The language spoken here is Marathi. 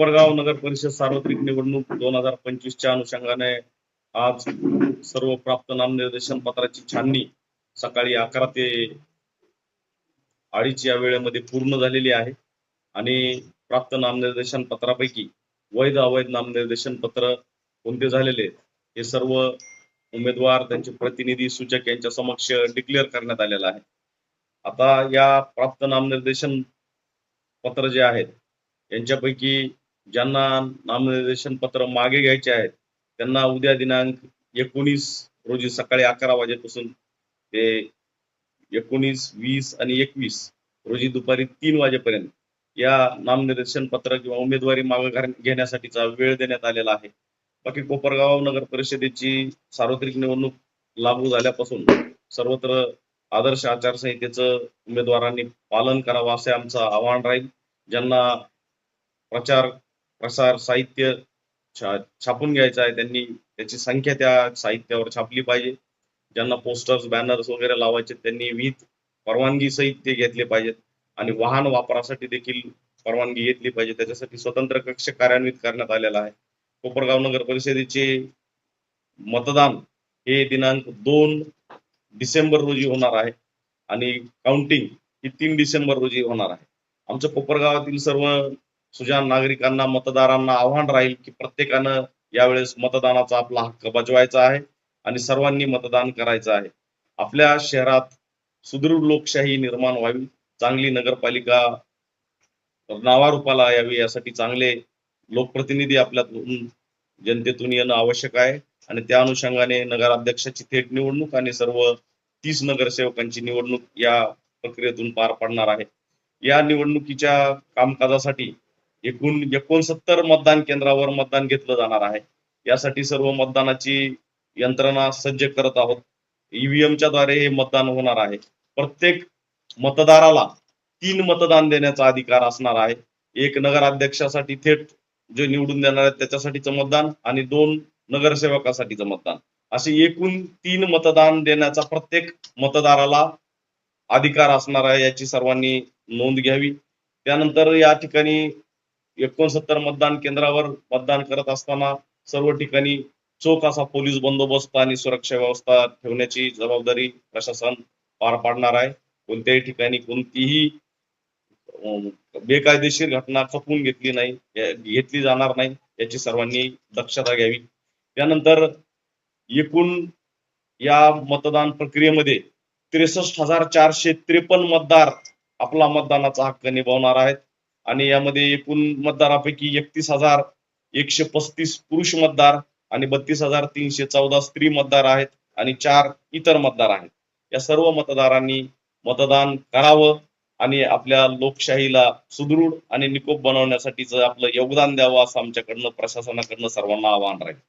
कोपरगाव नगर परिषद सार्वत्रिक निवडणूक दोन हजार पंचवीसच्या अनुषंगाने आज सर्व प्राप्त नामनिर्देशन पत्राची छाननी सकाळी अकरा ते अडीच या वेळेमध्ये पूर्ण झालेली आहे. आणि प्राप्त नामनिर्देशन पत्रापैकी वैध अवैध नामनिर्देशन पत्र कोणते झालेले हे सर्व उमेदवार त्यांचे प्रतिनिधी सूचक यांच्या समक्ष डिक्लेअर करण्यात आलेलं आहे. आता या प्राप्त नामनिर्देशन पत्र जे आहेत यांच्यापैकी ज्यांना नामनिर्देशन पत्र मागे घ्यायचे आहेत त्यांना उद्या दिनांक एकोणीस रोजी सकाळी अकरा वाजेपासून ते एकोणीस वीस आणि एकवीस रोजी दुपारी तीन वाजेपर्यंत या नामनिर्देशन पत्र किंवा उमेदवारी मागे घेण्यासाठीचा वेळ देण्यात आलेला आहे. बाकी कोपरगाव नगर परिषदेची सार्वत्रिक निवडणूक लागू झाल्यापासून सर्वत्र आदर्श आचारसंहितेचं उमेदवारांनी पालन करावं असे आमचं आवाहन राहील. ज्यांना प्रचार प्रसार साहित्य छा छापून घ्यायचं आहे. त्यांनी त्याची संख्या त्या साहित्यावर छापली पाहिजे. ज्यांना पोस्टर्स बॅनर्स वगैरे लावायचे त्यांनी विहित परवानगी सहित ते घेतले पाहिजेत. आणि वाहन वापरासाठी देखील परवानगी घेतली पाहिजे. त्याच्यासाठी स्वतंत्र कक्ष कार्यान्वित करण्यात आलेला आहे. कोपरगाव नगर परिषदेचे मतदान हे दिनांक दोन डिसेंबर रोजी होणार आहे. आणि काउंटिंग ही तीन डिसेंबर रोजी होणार आहे. आमच्या कोपरगावातील सर्व सुजान नागरिकांना मतदारांना आव्हान राहील की प्रत्येकानं यावेळेस मतदानाचा आपला हक्क बजवायचा आहे आणि सर्वांनी मतदान करायचं आहे. आपल्या शहरात सुदृढ लोकशाही निर्माण व्हावी चांगली नगरपालिका नावारूपाला यावी यासाठी चांगले लोकप्रतिनिधी आपल्यातून जनतेतून येणं आवश्यक आहे. आणि त्या अनुषंगाने नगराध्यक्षाची थेट निवडणूक आणि सर्व तीस नगरसेवकांची निवडणूक या प्रक्रियेतून पार पडणार आहे. या निवडणुकीच्या कामकाजासाठी एकूण एकोणसत्तर मतदान केंद्रावर मतदान घेतलं जाणार आहे. यासाठी सर्व मतदानाची यंत्रणा सज्ज करत आहोत. ईव्हीएमच्या द्वारे हे मतदान होणार आहे. प्रत्येक मतदाराला तीन मतदान देण्याचा अधिकार असणार आहे. एक नगराध्यक्षासाठी थेट जे निवडून देणार आहेत त्याच्यासाठीचं मतदान आणि दोन नगरसेवकासाठीचं मतदान. असे एकूण तीन मतदान देण्याचा प्रत्येक मतदाराला अधिकार असणार आहे याची सर्वांनी नोंद घ्यावी. त्यानंतर या ठिकाणी एकोणसत्तर मतदान केंद्रावर मतदान करत असताना सर्व ठिकाणी चोख असा पोलीस बंदोबस्त आणि सुरक्षा व्यवस्था ठेवण्याची जबाबदारी प्रशासन पार पाडणार आहे. कोणत्याही ठिकाणी कोणतीही बेकायदेशीर घटना खपवून घेतली नाही घेतली जाणार नाही याची सर्वांनी दक्षता घ्यावी. त्यानंतर एकूण या मतदान प्रक्रियेमध्ये त्रेसष्ट हजार चारशे त्रेपन्न मतदार आपला मतदानाचा हक्क निभावणार आहेत. आणि यामध्ये एकूण मतदारापैकी एकतीस हजार एकशे पस्तीस पुरुष मतदार आणि बत्तीस हजार तीनशे चौदा स्त्री मतदार आहेत आणि चार इतर मतदार आहेत. या सर्व मतदारांनी मतदान करावं आणि आपल्या लोकशाहीला सुदृढ आणि निकोप बनवण्यासाठीच आपलं योगदान द्यावं असं आमच्याकडनं प्रशासनाकडनं सर्वांना आवाहन राहील.